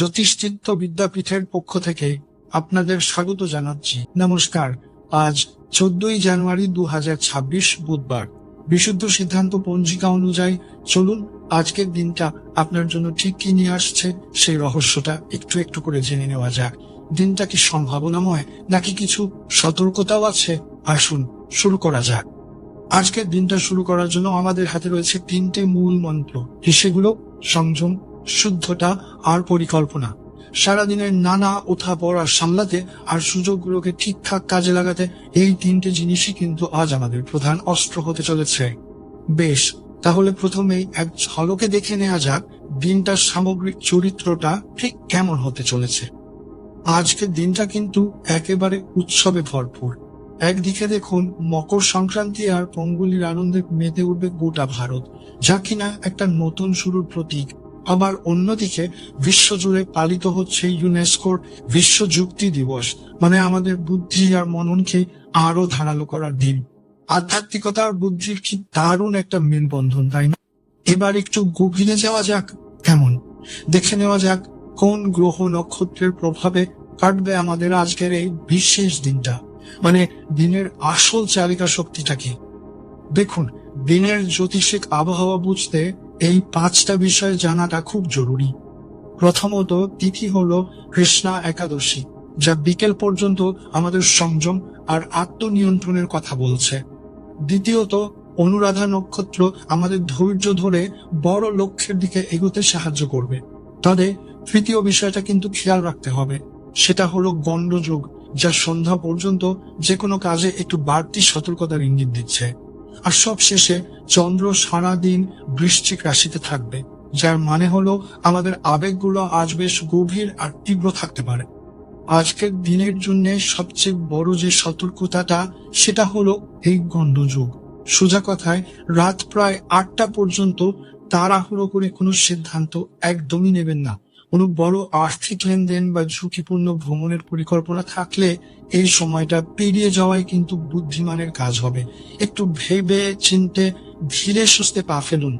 জ্যোতিষচিত্ত বিদ্যাপীঠের পক্ষ থেকে আপনাদের স্বাগত জানাচ্ছি। নমস্কার। আজ চোদ্দই জানুয়ারি দু হাজার ছাব্বিশ বুধবার। বিশুদ্ধ সিদ্ধান্ত পঞ্জিকা অনুযায়ী চলুন আজকের দিনটা আপনার জন্য ঠিক কি নিয়ে আসছে, সেই রহস্যটা একটু একটু করে জেনে নেওয়া যাক। দিনটা কি সম্ভাবনাময়, নাকি কিছু সতর্কতাও আছে? আসুন, শুরু করা যাক। আজকের দিনটা শুরু করার জন্য আমাদের হাতে রয়েছে তিনটে মূল মন্ত্র। সেগুলো? সংযম শুদ্ধতা আর পরিকল্পনা। সারাদিনের নানা ওঠা পড়া সামলাতে আর সুযোগগুলোকে ঠিকঠাক কাজে লাগাতে এই তিনটে জিনিসই কিন্তু আজ আমাদের প্রধান অস্ত্র হতে চলেছে। বেশ, তাহলে প্রথমেই এক ঝলকে দেখে নেওয়া যাক দিনটার সামগ্রিক চরিত্রটা ঠিক কেমন হতে চলেছে। আজকের দিনটা কিন্তু একেবারে উৎসবে ভরপুর। একদিকে দেখুন মকর সংক্রান্তি আর পঙ্গুলির আনন্দে মেতে উঠবে গোটা ভারত, যা কিনা একটা নতুন শুরুর প্রতীক। আবার অন্যদিকে বিশ্বজুড়ে পালিত হচ্ছে ইউনেস্কোর বিশ্ব যুক্তি দিবস মানে আমাদের বুদ্ধি আর মননকে আরও ধারালো করার দিন। আধ্যাত্মিকতা আর বুদ্ধির কি দারুণ একটা মেলবন্ধন, তাই না? এবার একটু গভীরে যাওয়া যাক, কেমন? দেখে নেওয়া যাক কোন গ্রহ নক্ষত্রের প্রভাবে কাটবে আমাদের আজকের এই বিশেষ দিনটা। মানে দিনের আসল চালিকা শক্তিটা কি? দেখুন, দিনের জ্যোতিষিক আবহাওয়া বুঝতে এই পাঁচটা বিষয় জানাটা খুব জরুরি। প্রথমত, তিথি হলো কৃষ্ণা একাদশী, যা বিকেল পর্যন্ত আমাদের সংযম আর আত্মনিয়ন্ত্রণের কথা বলছে। দ্বিতীয়ত, অনুরাধা নক্ষত্র আমাদের ধৈর্য ধরে বড় লক্ষ্যের দিকে এগোতে সাহায্য করবে। তবে তৃতীয় বিষয়টা কিন্তু খেয়াল রাখতে হবে, সেটা হলো গণ্ডযোগ, যা সন্ধ্যা পর্যন্ত যে কোনো কাজে একটু বাড়তি সতর্কতার ইঙ্গিত দিচ্ছে। আর সব শেষে চন্দ্র সারাদিন বৃশ্চিক রাশিতে থাকবে, যার মানে হলো আমাদের আবেগগুলো আজ বেশ গভীর আর তীব্র থাকতে পারে। আজকের দিনের জন্য সবচেয়ে বড় যে সতর্কতাটা, সেটা হলো এই গণ্ডযোগ সোজা কথায়, রাত প্রায় আটটা পর্যন্ত তাড়াহুড়ো করে কোনো সিদ্ধান্ত একদমই নেবেন না। কোনো বড় আর্থিক লেনদেন বা ঝুঁকিপূর্ণ ভ্রমণের পরিকল্পনা থাকলে এই সময়টা পেরিয়ে যাওয়াই কিন্তু বুদ্ধিমানের কাজ হবে। একটু ভেবে চিনতে ধীরে সুস্থে পা ফেলুন।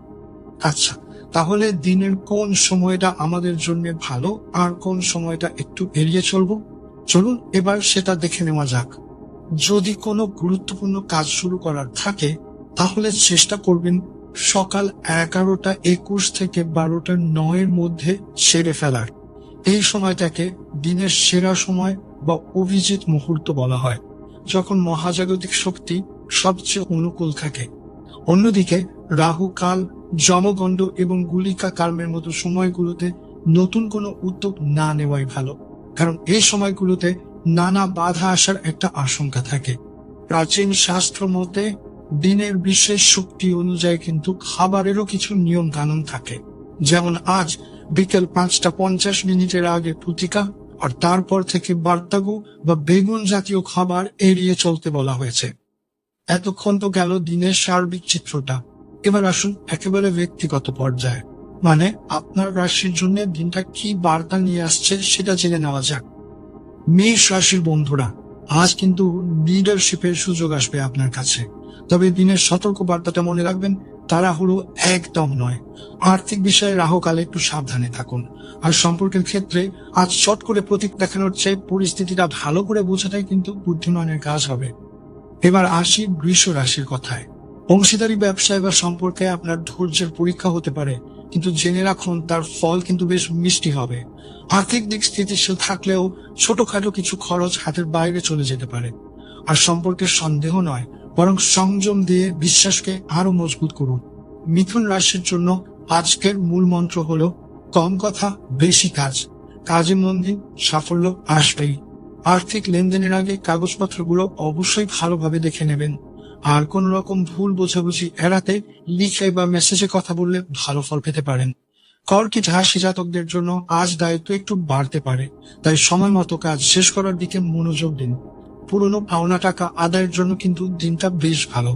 আচ্ছা তাহলে দিনের কোন সময়টা আমাদের জন্য ভালো আর কোন সময়টা একটু এড়িয়ে চলবো? চলুন এবার সেটা দেখে নেওয়া যাক। যদি কোনো গুরুত্বপূর্ণ কাজ শুরু করার থাকে, তাহলে চেষ্টা করবেন সকাল এগারোটা একুশ থেকে বারোটা নয়ের মধ্যে সেরে ফেলার। এই সময়টাকে দিনের সেরা সময় বা অভিজিৎ মুহূর্ত বলা হয়, যখন মহাজাগতিক শক্তি সবচেয়ে অনুকূল থাকে। অন্যদিকে রাহু, কাল জমগণ্ড এবং গুলিকা কার্মের মতো সময়গুলোতে নতুন কোনো উদ্যোগ না নেওয়াই ভালো, কারণ এই সময়গুলোতে নানা বাধা আসার একটা আশঙ্কা থাকে। প্রাচীন শাস্ত্র মতে দিনের বিশেষ শক্তি অনুযায়ী কিন্তু খাবারেরও কিছু নিয়ম কানুন থাকে। যেমন আজ বিকেল পাঁচটা পঞ্চাশ মিনিটের আগে পুতিকা আর তারপর থেকে বার্তাগু বা বেগুন জাতীয় খাবার এড়িয়ে চলতে বলা হয়েছে। এতক্ষণ তো গেল দিনের সার্বিক চিত্রটা। এবার আসুন একেবারে ব্যক্তিগত পর্যায়ে। মানে আপনার রাশির জন্য দিনটা কি বার্তা নিয়ে আসছে সেটা জেনে নেওয়া যাক। মেষ রাশির বন্ধুরা, আজ কিন্তু লিডারশিপের সুযোগ আসবে আপনার কাছে। তবে দিনের সতর্ক বার্তাটা মনে রাখবেন তারা হলো একদম নয়। আর্থিক বিষয়ে রাহুকালে একটু সাবধানে থাকুন। আর সম্পর্কের ক্ষেত্রে আজ শট করে প্রতীক দেখানোর চেয়ে পরিস্থিতিটা ভালো করে বোঝাটাই কিন্তু বুদ্ধিমানের কাজ হবে। এবার আসি বৃষ রাশির কথায়। অংশীদারি ব্যবসায় বা সম্পর্কে আপনার ধৈর্যের পরীক্ষা হতে পারে, কিন্তু জেনে রাখুন তার ফল কিন্তু বেশ মিষ্টি হবে। আর্থিক দিক স্থিতিশীল থাকলেও ছোটখাটো কিছু খরচ হাতের বাইরে চলে যেতে পারে। আর সম্পর্কের সন্দেহ নয় বরং সংযম দিয়ে বিশ্বাসকে আরও মজবুত করুন। মিথুন রাশির জন্য আজকের মূল মন্ত্র হলো, কম কথা, বেশি কাজ। কাজে মন দিন, সাফল্য আসবেই। আর্থিক লেনদেনের আগে কাগজপত্রগুলো অবশ্যই ভালোভাবে দেখে নেবেন। আর কোন রকম ভুল বোঝাবুঝি এড়াতে লিখে বা মেসেজে কথা বললে ভালো ফল পেতে পারেন। কর্কিট হাসি জাতকদের জন্য আজ দায়িত্ব একটু বাড়তে পারে, তাই সময় মতো কাজ শেষ করার দিকে মনোযোগ দিন। পুরনো পাওনা টাকা আদায়ের জন্য কিন্তু দিনটা বেশ ভালো।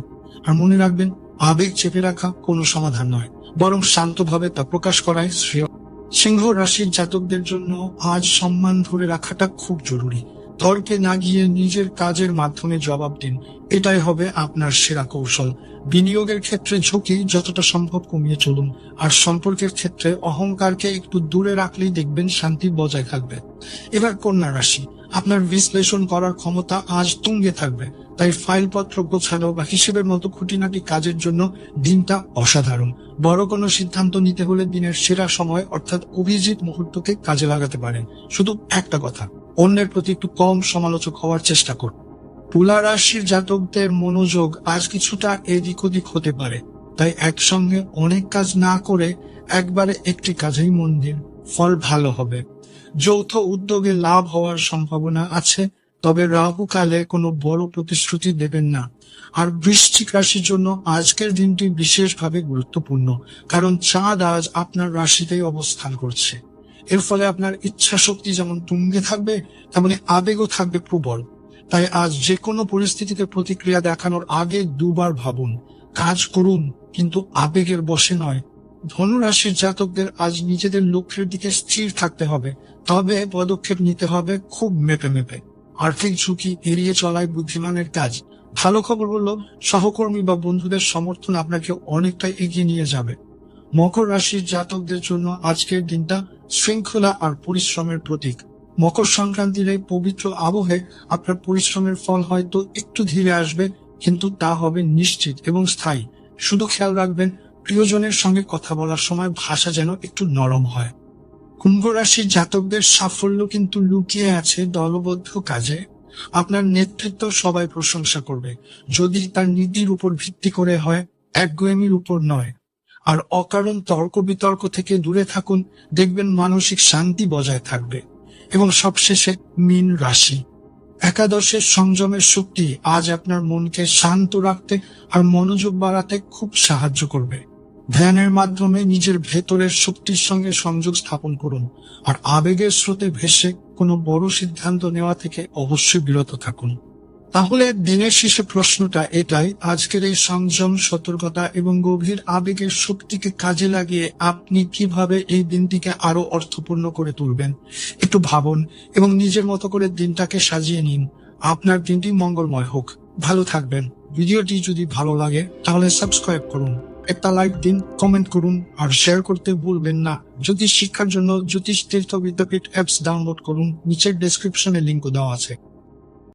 আর মনে রাখবেন, আবেগ চেপে রাখা কোনো সমাধান নয়, বরং শান্তভাবে তা প্রকাশ করাই শ্রেয়। সিংহ রাশির জাতকদের জন্য আজ সম্মান ধরে রাখাটা খুব জরুরি। তর্কে না গিয়ে নিজের কাজের মাধ্যমে জবাব দিন, এটাই হবে আপনার সেরা কৌশল। বিনিয়োগের ক্ষেত্রে ঝুঁকি যতটা সম্ভব কমিয়ে চলুন, আর সম্পর্কের ক্ষেত্রে অহংকারকে একটু দূরে রাখলেই দেখবেন শান্তি বজায় থাকবে। এবার কন্যা রাশি। আপনার বিশ্লেষণ করার ক্ষমতা আজ তুঙ্গে থাকবে। তাই ফাইলপত্র গোছানো বা হিসেবের মতো খুঁটিনাটি কাজের জন্য দিনটা অসাধারণ। বড় কোনো সিদ্ধান্ত নিতে হলে দিনের সেরা সময় অর্থাৎ অভিজিৎ মুহূর্তকে কাজে লাগাতে পারেন। শুধু একটা কথা, অন্যের প্রতি একটু কম সমালোচক হওয়ার চেষ্টা করুন। তুলা রাশির জাতকদের মনোযোগ আজ কিছুটা এদিক ওদিক হতে পারে। তাই একসঙ্গে অনেক কাজ না করে একবারে একটি কাজেই মন দিন। ফল ভালো হবে। যৌথ উদ্যোগে লাভ হওয়ার সম্ভাবনা আছে, তবে রাহুকালে কোনো বড় প্রতিশ্রুতি দেবেন না। আর বৃশ্চিক রাশির জন্য আজকের দিনটি বিশেষভাবে গুরুত্বপূর্ণ, কারণ চাঁদ আজ আপনার রাশিতেই অবস্থান করছে। এর ফলে আপনার ইচ্ছা শক্তি যেমন তুঙ্গে থাকবে, তেমনি আবেগও থাকবে প্রবল। তাই আজ যে কোনো পরিস্থিতিতে প্রতিক্রিয়া দেখানোর আগে দুবার ভাবুন, কাজ করুন, কিন্তু আবেগের বসে নয় ধনুরাশির জাতকদের আজ নিজেদের লক্ষ্যের দিকে স্থির থাকতে হবে। তবে পদক্ষেপ নিতে হবে খুব মেপে মেপে। আর্থিক ঝুঁকি এড়িয়ে চলাই বুদ্ধিমানের কাজ। ভালো খবর হলো সহকর্মী বা বন্ধুদের সমর্থন আপনাকে অনেকটাই এগিয়ে নিয়ে যাবে। মকর রাশির জাতকদের জন্য আজকের দিনটা শৃঙ্খলা আর পরিশ্রমের প্রতীক। মকর সংক্রান্তির এই পবিত্র আবহে আপনার পরিশ্রমের ফল হয়তো একটু ধীরে আসবে, কিন্তু তা হবে নিশ্চিত এবং স্থায়ী। শুধু খেয়াল রাখবেন প্রিয়জনের সঙ্গে কথা বলার সময় ভাষা যেন একটু নরম হয়। কুম্ভ রাশির জাতকদের সাফল্য কিন্তু লুকিয়ে আছে দলবদ্ধ কাজে। আপনার নেতৃত্ব সবাই প্রশংসা করবে। যদি তার নীতির উপর ভিত্তি করে হয় একগুয়েমির উপর নয়। আর অকারণ তর্ক বিতর্ক থেকে দূরে থাকুন, দেখবেন মানসিক শান্তি বজায় থাকবে। এবং সবশেষে মিন রাশি। একাদশের সংযমের শক্তি আজ আপনার মনকে শান্ত রাখতে আর মনোযোগ বাড়াতে খুব সাহায্য করবে। ধ্যানের মাধ্যমে নিজের ভেতরের শক্তির সঙ্গে সংযোগ স্থাপন করুন। আর আবেগের স্রোতে ভেসে কোনো বড় সিদ্ধান্ত নেওয়া থেকে অবশ্যই বিরত থাকুন। তাহলে দিনের শেষে প্রশ্নটা এটাই, আজকের এই সংযম, সতর্কতা এবং গভীর আবেগের শক্তিকে কাজে লাগিয়ে আপনি কীভাবে এই দিনটিকে আরও অর্থপূর্ণ করে তুলবেন, একটু ভাবুন এবং নিজের মতো করে দিনটাকে সাজিয়ে নিন। আপনার দিনটি মঙ্গলময় হোক। ভালো থাকবেন। ভিডিওটি যদি ভালো লাগে, তাহলে সাবস্ক্রাইব করুন। একটা লাইক দিন কমেন্ট করুন আর শেয়ার করতে ভুলবেন না। জ্যোতিষ শিক্ষার জন্য জ্যোতিষ তীর্থ বিদ্যাপীঠ অ্যাপস ডাউনলোড করুন। নিচের ডেসক্রিপশনে লিঙ্ক দেওয়া আছে।